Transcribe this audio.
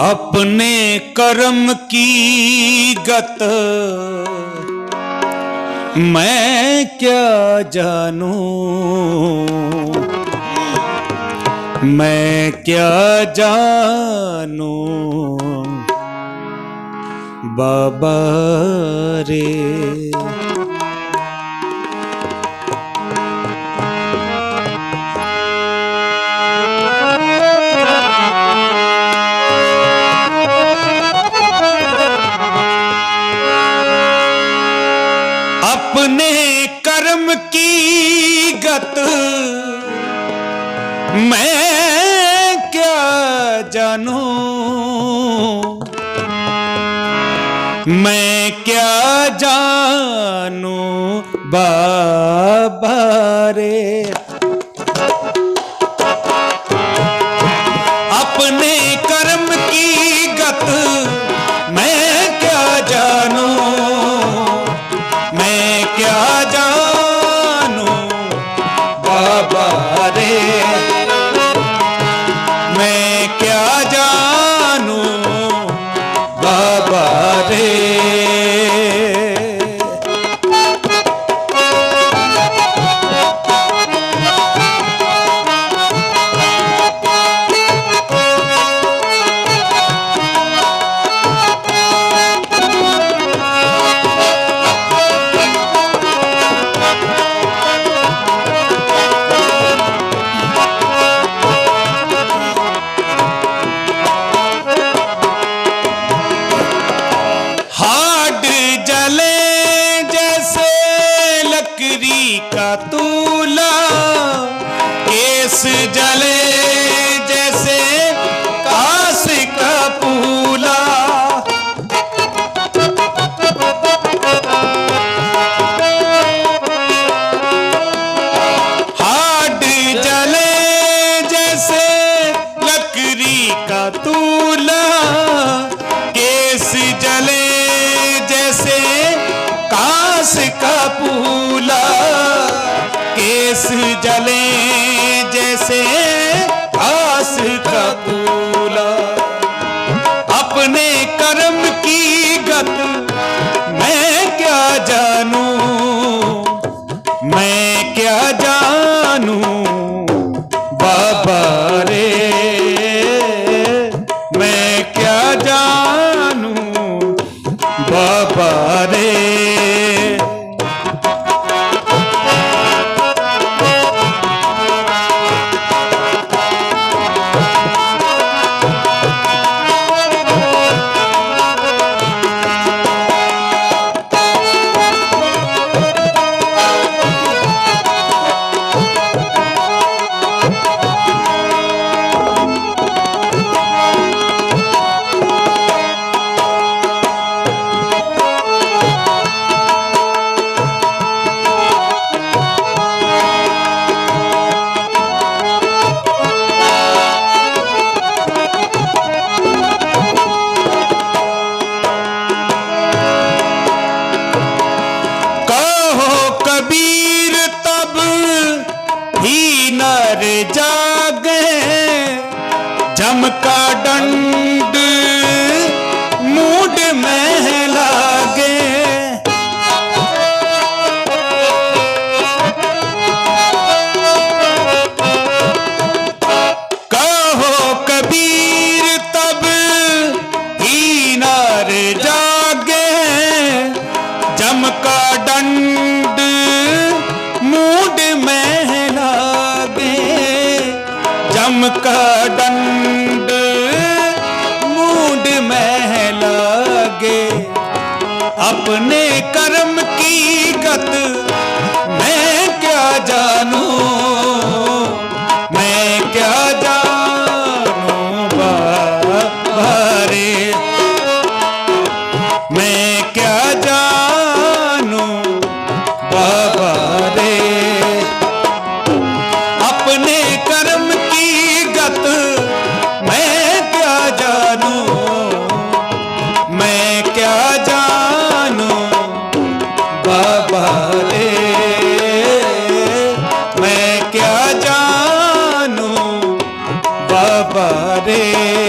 अपने कर्म की गत मैं क्या जानूं मैं क्या जानूं बाबा रे ਜਗਤ। ਮੈਂ ਕਿਆ ਜਾਣੂ? ਮੈਂ ਕਿਆ ਜਾਣੂ ਬਾਬਾ ਆਪਣੇ बाबा केस जले केस जले जैसे कबीर तब ही नर जागे जमका दंड मूड ਡੰਡ, ਮੂੰਡ ਮਹਿ ਲਾਗੇ। ਆਪਣੇ ਕਰਮ ਕੀ ਗਤ, ਮੈਂ ਕਿਆ ਜਾਣੂ? ਮੈਂ ਕਿਆ ਜਾਣੂ ਬਾਰੇ? ਮੈਂ ਕਿਆ ਜਾਣੂ ਬਾ जानूं